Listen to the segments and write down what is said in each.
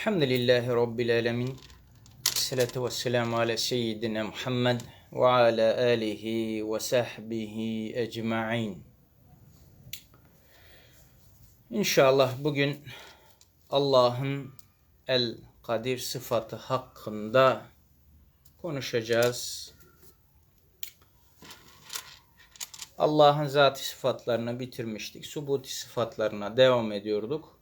Elhamdülillahi Rabbil Alemin. Salatu ve selamu ala seyyidina Muhammed ve ala alihi ve sahbihi ecma'in. İnşallah bugün Allah'ın El Kadir sıfatı hakkında konuşacağız. Allah'ın zati sıfatlarını bitirmiştik. Subuti sıfatlarına devam ediyorduk.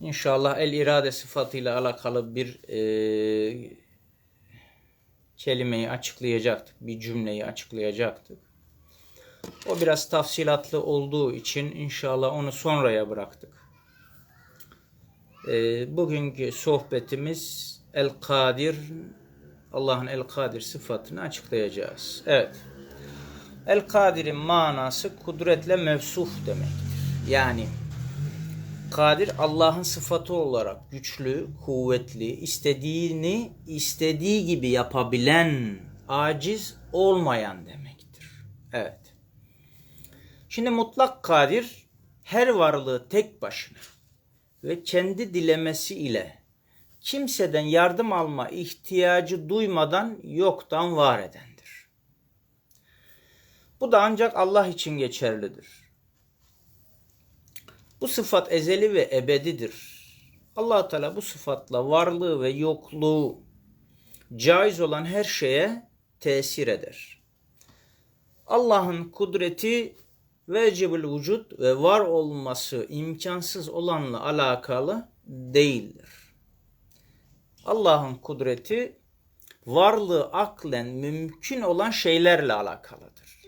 İnşallah el irade sıfatıyla alakalı bir e, kelimeyi açıklayacaktık. Bir cümleyi açıklayacaktık. O biraz tafsilatlı olduğu için inşallah onu sonraya bıraktık. E, bugünkü sohbetimiz el kadir Allah'ın el kadir sıfatını açıklayacağız. Evet. El kadir'in manası kudretle mevsuf demektir. Yani Kadir Allah'ın sıfatı olarak güçlü, kuvvetli, istediğini istediği gibi yapabilen, aciz olmayan demektir. Evet. Şimdi mutlak kadir her varlığı tek başına ve kendi dilemesi ile kimseden yardım alma ihtiyacı duymadan yoktan var edendir. Bu da ancak Allah için geçerlidir. Bu sıfat ezeli ve ebedidir. allah Teala bu sıfatla varlığı ve yokluğu caiz olan her şeye tesir eder. Allah'ın kudreti vecibül vücut ve var olması imkansız olanla alakalı değildir. Allah'ın kudreti varlığı aklen mümkün olan şeylerle alakalıdır.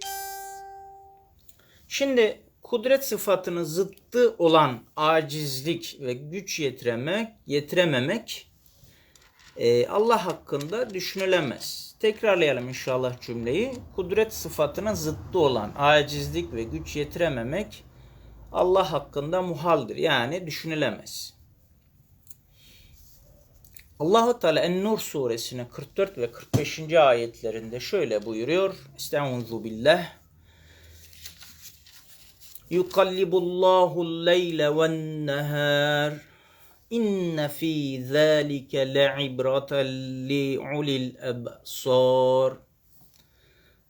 Şimdi kudret sıfatının zıttı olan acizlik ve güç yetiremek, yetirememek e, Allah hakkında düşünülemez. Tekrarlayalım inşallah cümleyi. Kudret sıfatının zıttı olan acizlik ve güç yetirememek Allah hakkında muhaldir. Yani düşünülemez. Allahu Teala En-Nur suresinin 44 ve 45. ayetlerinde şöyle buyuruyor. Estaizu billah. يقلب الله الليل والنهار. إن في ذلك لعبرة لأولي الأبصار.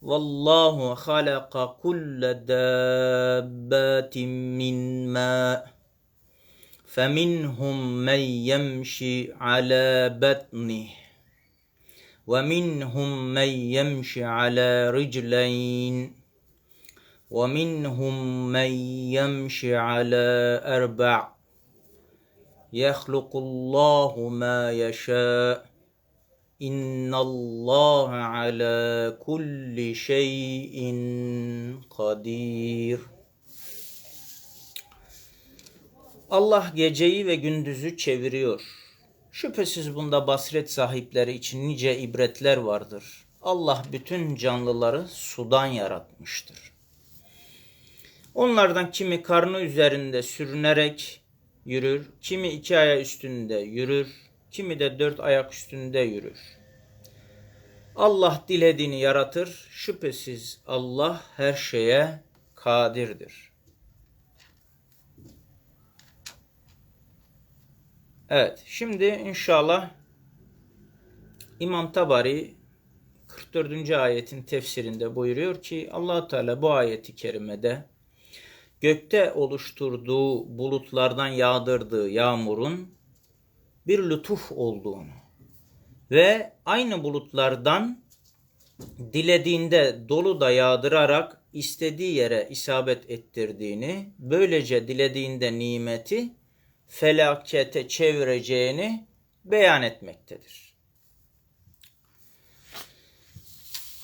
والله خلق كل دابات من ماء فمنهم من يمشي على بطنه ومنهم من يمشي على رجلين. ومنهم من يمشي على أربع يخلق الله ما يشاء إن الله على كل شيء قدير Allah geceyi ve gündüzü çeviriyor. Şüphesiz bunda basiret sahipleri için nice ibretler vardır. Allah bütün canlıları sudan yaratmıştır. Onlardan kimi karnı üzerinde sürünerek yürür, kimi iki ayak üstünde yürür, kimi de dört ayak üstünde yürür. Allah dilediğini yaratır. Şüphesiz Allah her şeye kadirdir. Evet, şimdi inşallah İmam Tabari 44. ayetin tefsirinde buyuruyor ki allah Teala bu ayeti kerimede gökte oluşturduğu bulutlardan yağdırdığı yağmurun bir lütuf olduğunu ve aynı bulutlardan dilediğinde dolu da yağdırarak istediği yere isabet ettirdiğini, böylece dilediğinde nimeti felakete çevireceğini beyan etmektedir.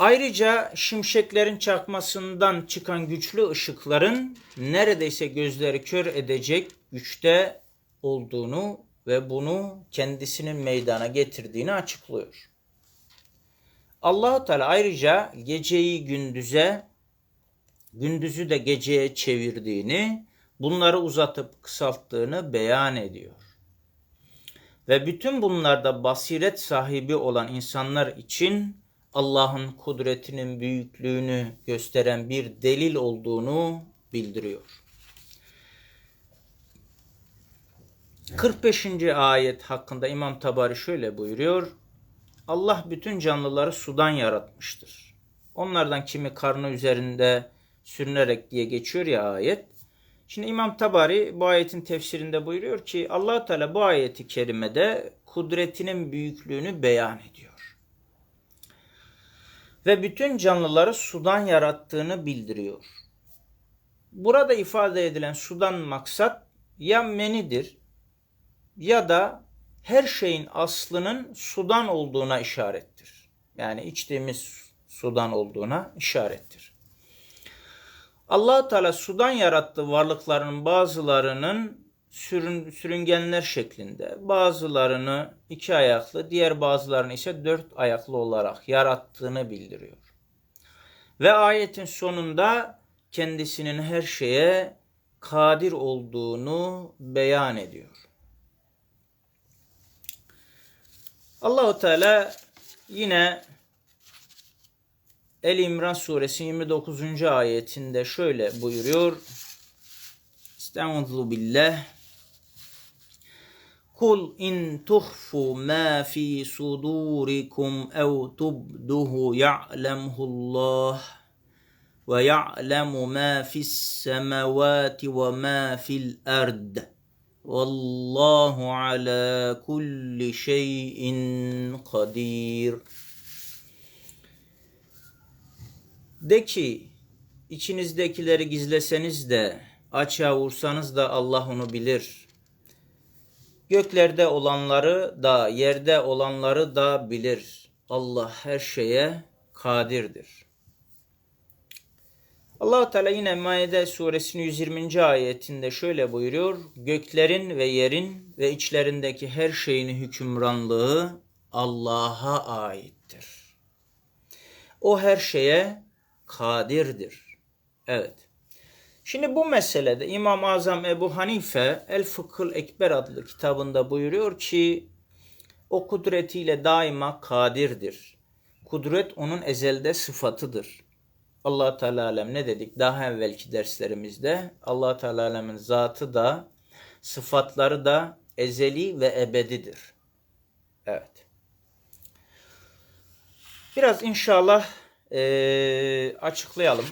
Ayrıca şimşeklerin çakmasından çıkan güçlü ışıkların neredeyse gözleri kör edecek güçte olduğunu ve bunu kendisinin meydana getirdiğini açıklıyor. Allahu Teala ayrıca geceyi gündüze, gündüzü de geceye çevirdiğini bunları uzatıp kısalttığını beyan ediyor. Ve bütün bunlarda basiret sahibi olan insanlar için Allah'ın kudretinin büyüklüğünü gösteren bir delil olduğunu bildiriyor. 45. ayet hakkında İmam Tabari şöyle buyuruyor. Allah bütün canlıları sudan yaratmıştır. Onlardan kimi karnı üzerinde sürünerek diye geçiyor ya ayet. Şimdi İmam Tabari bu ayetin tefsirinde buyuruyor ki allah Teala bu ayeti kerimede kudretinin büyüklüğünü beyan ediyor. Ve bütün canlıları sudan yarattığını bildiriyor. Burada ifade edilen sudan maksat ya menidir ya da her şeyin aslının sudan olduğuna işarettir. Yani içtiğimiz sudan olduğuna işarettir. allah Teala sudan yarattığı varlıkların bazılarının sürün, sürüngenler şeklinde, bazılarını iki ayaklı, diğer bazılarını ise dört ayaklı olarak yarattığını bildiriyor. Ve ayetin sonunda kendisinin her şeye kadir olduğunu beyan ediyor. Allahu Teala yine El İmran suresi 29. ayetinde şöyle buyuruyor. Estağfurullah billah. Kul in tuhfu ma fi sudurikum ev tubduhu ya'lemhullah ve ya'lemu ma fis semavati ve ma fil ard. Vallahu ala kulli şeyin kadir. De ki içinizdekileri gizleseniz de açığa vursanız da Allah onu bilir. Göklerde olanları da yerde olanları da bilir. Allah her şeye kadirdir. allah Teala yine Maide suresinin 120. ayetinde şöyle buyuruyor. Göklerin ve yerin ve içlerindeki her şeyin hükümranlığı Allah'a aittir. O her şeye kadirdir. Evet. Şimdi bu meselede İmam-ı Azam Ebu Hanife El Fıkhıl Ekber adlı kitabında buyuruyor ki o kudretiyle daima kadirdir. Kudret onun ezelde sıfatıdır. Allah Teala alem ne dedik daha evvelki derslerimizde? Allah Teala alemin zatı da sıfatları da ezeli ve ebedidir. Evet. Biraz inşallah ee, açıklayalım.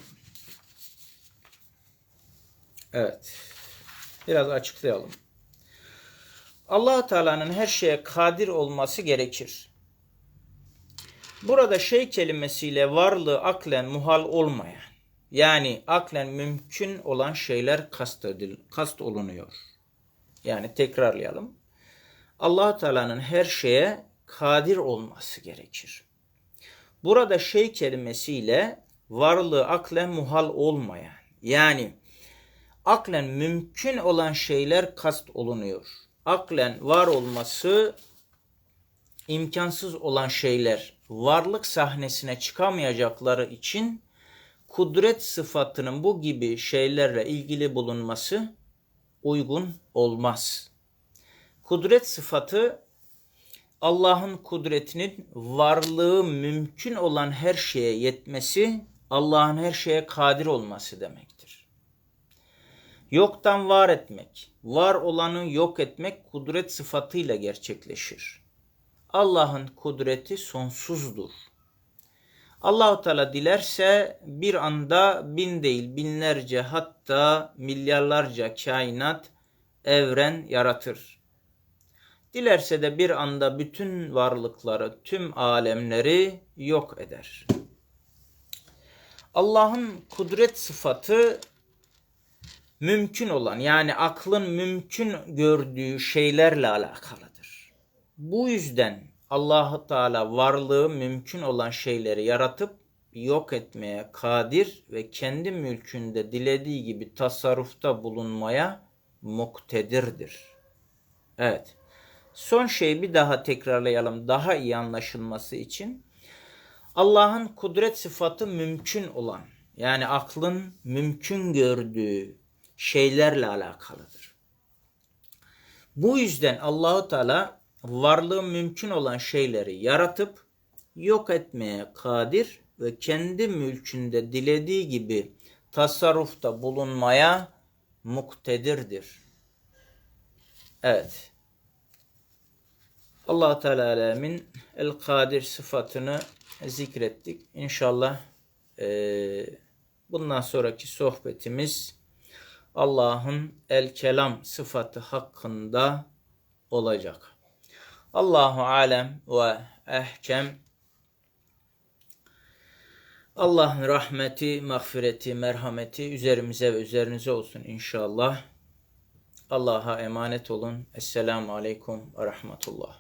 Evet. Biraz açıklayalım. allah Teala'nın her şeye kadir olması gerekir. Burada şey kelimesiyle varlığı aklen muhal olmayan, yani aklen mümkün olan şeyler kast, edil, kast olunuyor. Yani tekrarlayalım. allah Teala'nın her şeye kadir olması gerekir. Burada şey kelimesiyle varlığı aklen muhal olmayan, yani aklen mümkün olan şeyler kast olunuyor. Aklen var olması imkansız olan şeyler varlık sahnesine çıkamayacakları için kudret sıfatının bu gibi şeylerle ilgili bulunması uygun olmaz. Kudret sıfatı Allah'ın kudretinin varlığı mümkün olan her şeye yetmesi, Allah'ın her şeye kadir olması demektir. Yoktan var etmek, var olanı yok etmek kudret sıfatıyla gerçekleşir. Allah'ın kudreti sonsuzdur. Allahu Teala dilerse bir anda bin değil binlerce hatta milyarlarca kainat evren yaratır. Dilerse de bir anda bütün varlıkları, tüm alemleri yok eder. Allah'ın kudret sıfatı mümkün olan yani aklın mümkün gördüğü şeylerle alakalıdır. Bu yüzden allah Teala varlığı mümkün olan şeyleri yaratıp yok etmeye kadir ve kendi mülkünde dilediği gibi tasarrufta bulunmaya muktedirdir. Evet. Son şeyi bir daha tekrarlayalım daha iyi anlaşılması için. Allah'ın kudret sıfatı mümkün olan yani aklın mümkün gördüğü şeylerle alakalıdır. Bu yüzden Allahu Teala varlığı mümkün olan şeyleri yaratıp yok etmeye kadir ve kendi mülkünde dilediği gibi tasarrufta bulunmaya muktedirdir. Evet. Allah Teala alemin el kadir sıfatını zikrettik. İnşallah eee, bundan sonraki sohbetimiz Allah'ın el kelam sıfatı hakkında olacak. Allahu alem ve ehkem. Allah'ın rahmeti, mağfireti, merhameti üzerimize ve üzerinize olsun inşallah. Allah'a emanet olun. Esselamu Aleyküm ve Rahmetullah.